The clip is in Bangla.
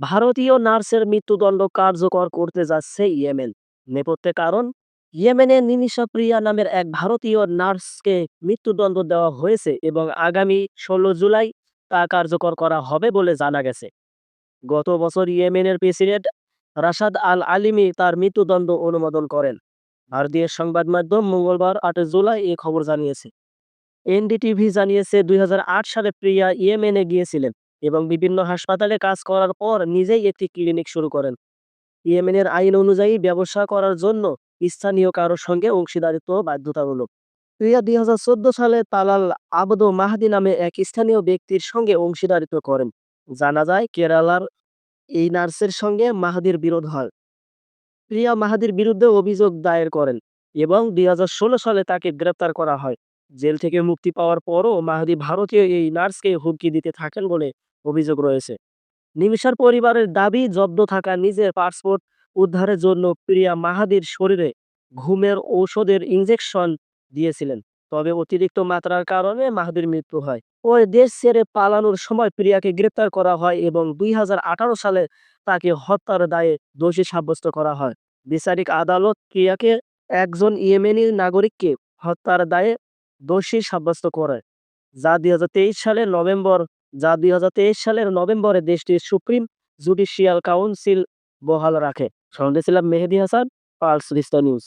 ভারতীয় নার্সের মৃত্যুদণ্ড কার্যকর করতে যাচ্ছে ইয়েমেন। নেপথ্যে কারণ ইয়েমেনের নিমিষা প্রিয়া নামের এক ভারতীয় নার্সকে মৃত্যুদণ্ড দেওয়া হয়েছে এবং আগামী ষোলো জুলাই তা কার্যকর করা হবে বলে জানা গেছে। গত বছর ইয়েমেনের প্রেসিডেন্ট রাশাদ আল আলিমি তার মৃত্যুদণ্ড অনুমোদন করেন। ভারতীয় সংবাদ মাধ্যম মঙ্গলবার আটই জুলাই এই খবর জানিয়েছে। এনডিটিভি জানিয়েছে, দুই হাজার আট সালে প্রিয়া ইয়েমেনে গিয়েছিলেন। এবং বিভিন্ন হাসপাতালে কাজ করার পর নিজেই একটি ক্লিনিক শুরু করেন। ইয়েমেনের আইন অনুযায়ী ব্যবসা করার জন্য স্থানীয় কারোর সঙ্গে অংশীদারিত্ব বাধ্যতামূলক। প্রিয়া দুই সালে তালাল আবদ মাহাদি নামে এক স্থানীয় ব্যক্তির সঙ্গে অংশীদারিত্ব করেন। জানা যায়, কেরালার এই নার্সের সঙ্গে মাহাদির বিরোধ হয়। প্রিয়া মাহাদির বিরুদ্ধে অভিযোগ দায়ের করেন এবং দুই হাজার ষোলো সালে তাকে গ্রেপ্তার করা হয়। জেল থেকে মুক্তি পাওয়ার পরও মাহাদি ভারতীয় এই নার্সকে হুমকি দিতে থাকেন বলে অভিযোগ রয়েছে। নিমিষার পরিবারের দাবি, জব্দ থাকা নিজের পাসপোর্ট উদ্ধারের জন্য প্রিয়া মাহাদির শরীরে ঘুমের ঔষধের ইনজেকশন দিয়েছিলেন। তবে অতিরিক্ত মাত্রার কারণে মাহাদির মৃত্যু হয়। ওই দেশ ছেড়ে পালানোর সময় প্রিয়াকে গ্রেপ্তার করা হয় এবং দুই হাজার আঠারো সালে তাকে হত্যার দায়ে দোষী সাব্যস্ত করা হয়। বিচারিক আদালত প্রিয়াকে একজন ইয়েমেনি নাগরিককে হত্যার দায়ে দোষী সাব্যস্ত করে। যা দুই হাজার তেইশ সালে নভেম্বর যা দুই হাজার তেইশ সালের নভেম্বরে দেশটির সুপ্রিম জুডিশিয়াল কাউন্সিল বহাল রাখে। সঙ্গে ছিলাম মেহেদি হাসান পালস নিউজ।